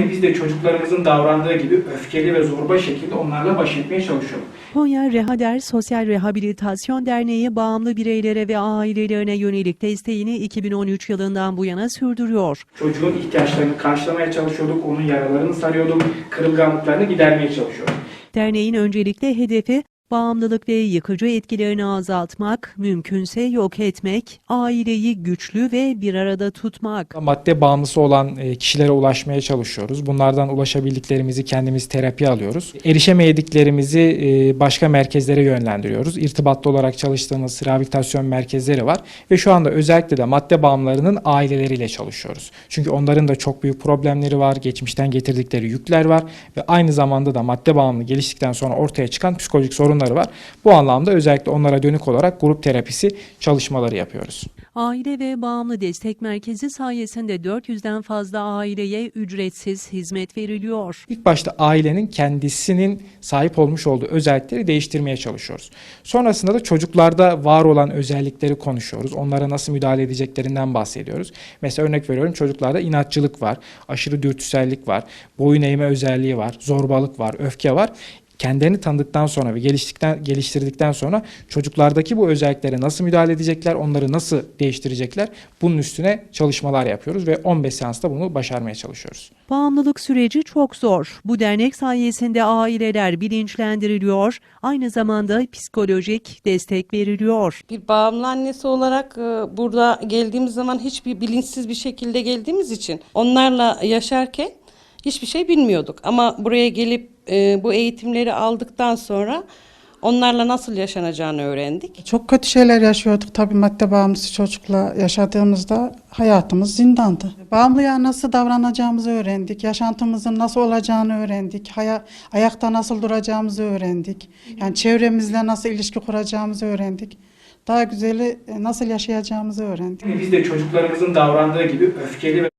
Biz de çocuklarımızın davrandığı gibi öfkeli ve zorba şekilde onlarla baş etmeye çalışıyoruz. Konya Rehader Sosyal Rehabilitasyon Derneği bağımlı bireylere ve ailelerine yönelik desteğini 2013 yılından bu yana sürdürüyor. Çocuğun ihtiyaçlarını karşılamaya çalışıyorduk, onun yaralarını sarıyorduk, kırılganlıklarını gidermeye çalışıyorduk. Derneğin öncelikle hedefi bağımlılık ve yıkıcı etkilerini azaltmak, mümkünse yok etmek, aileyi güçlü ve bir arada tutmak. Madde bağımlısı olan e, kişilere ulaşmaya çalışıyoruz. Bunlardan ulaşabildiklerimizi kendimiz terapi alıyoruz. Erişemediklerimizi e, başka merkezlere yönlendiriyoruz. İrtibatlı olarak çalıştığımız rehabilitasyon merkezleri var ve şu anda özellikle de madde bağımlılarının aileleriyle çalışıyoruz. Çünkü onların da çok büyük problemleri var, geçmişten getirdikleri yükler var ve aynı zamanda da madde bağımlılığı geliştikten sonra ortaya çıkan psikolojik sorunları var. Bu anlamda özellikle onlara dönük olarak grup terapisi çalışmaları yapıyoruz. Aile ve Bağımlı Destek Merkezi sayesinde 400'den fazla aileye ücretsiz hizmet veriliyor. İlk başta ailenin kendisinin sahip olmuş olduğu özellikleri değiştirmeye çalışıyoruz. Sonrasında da çocuklarda var olan özellikleri konuşuyoruz. Onlara nasıl müdahale edeceklerinden bahsediyoruz. Mesela örnek veriyorum çocuklarda inatçılık var, aşırı dürtüsellik var, boyun eğme özelliği var, zorbalık var, öfke var. Kendilerini tanıdıktan sonra ve geliştikten, geliştirdikten sonra çocuklardaki bu özelliklere nasıl müdahale edecekler, onları nasıl değiştirecekler bunun üstüne çalışmalar yapıyoruz ve 15 seansta bunu başarmaya çalışıyoruz. Bağımlılık süreci çok zor. Bu dernek sayesinde aileler bilinçlendiriliyor, aynı zamanda psikolojik destek veriliyor. Bir bağımlı annesi olarak e, burada geldiğimiz zaman hiçbir bilinçsiz bir şekilde geldiğimiz için onlarla yaşarken hiçbir şey bilmiyorduk. Ama buraya gelip e, bu eğitimleri aldıktan sonra onlarla nasıl yaşanacağını öğrendik. Çok kötü şeyler yaşıyorduk tabii madde bağımlısı çocukla yaşadığımızda hayatımız zindandı. Bağımlıya nasıl davranacağımızı öğrendik, yaşantımızın nasıl olacağını öğrendik, haya, ayakta nasıl duracağımızı öğrendik. Yani çevremizle nasıl ilişki kuracağımızı öğrendik. Daha güzeli e, nasıl yaşayacağımızı öğrendik. Biz de çocuklarımızın davrandığı gibi öfkeli ve